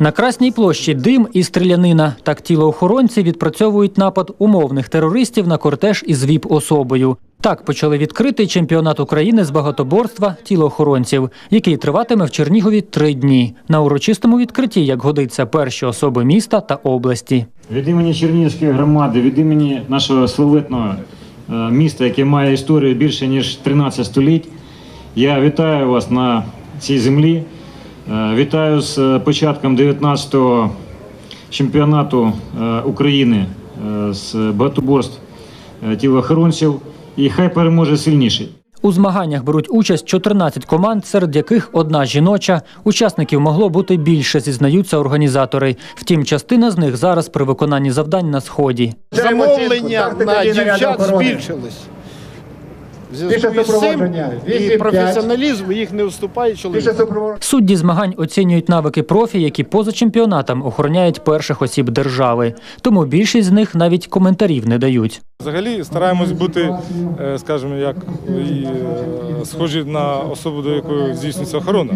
На Красній площі дим і стрілянина. Так тілоохоронці відпрацьовують напад умовних терористів на кортеж із ВІП-особою. Так почали відкритий чемпіонат України з багатоборства тілоохоронців, який триватиме в Чернігові три дні. На урочистому відкритті, як годиться, перші особи міста та області. Від імені Чернігівської громади, від імені нашого славетного е, міста, яке має історію більше ніж 13 століть, я вітаю вас на цій землі. Е, Вітаю з е, початком 19-го чемпіонату е, України з багатоборств тілоохоронців. І хай переможе сильніший. У змаганнях беруть участь 14 команд, серед яких одна жіноча. Учасників могло бути більше, зізнаються організатори. Втім, частина з них зараз при виконанні завдань на сході. замовлення на дівчат збільшились. Цим супроводження. і професіоналізм їх не уступає чоловікам. Судді змагань оцінюють навики профі, які поза чемпіонатом охороняють перших осіб держави. Тому більшість з них навіть коментарів не дають. Взагалі стараємось бути, е, скажімо, як і, е, схожі на особу, до якої здійснюється охорона.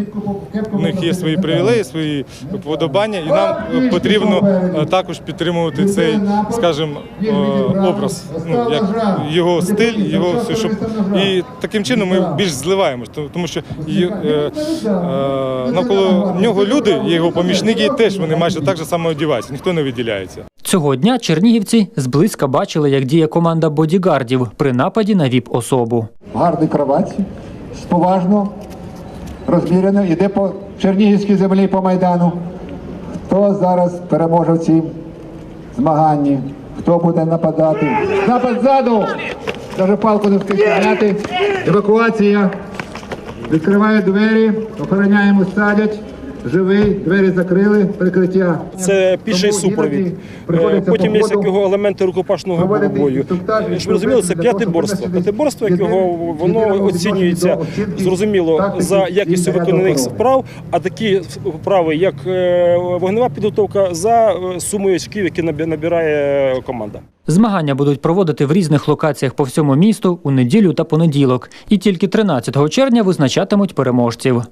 У них є свої привілеї, свої вподобання, і нам е, потрібно також підтримувати цей, скажімо, образ, ну як його стиль, його все, щоб і таким чином ми більш зливаємось, тому що і, е, е, навколо нього люди, і його помічники теж вони майже так же само одягаються, ніхто не виділяється. Цього дня чернігівці зблизька бачили, як діє команда бодігардів при нападі на ВІП-особу. В гарній кроватці, поважно, розмірено, іде по Чернігівській землі по Майдану. Хто зараз переможе в цій змаганні? Хто буде нападати? Напад ззаду! Даже палку не встиг підняти. Евакуація. Відкривають двері, охороняємо, садять. Живий, двері закрили, прикриття. Це піший супровід. Е, Потім є якого елементи рукопашного бою. Щоб розуміли, це п'ятиборство. П'ятиборство, якого воно оцінюється зрозуміло за якістю виконаних вправ, а такі вправи, як е, вогнева підготовка, за е, сумою очків, які набирає команда. Змагання будуть проводити в різних локаціях по всьому місту у неділю та понеділок. І тільки 13 червня визначатимуть переможців.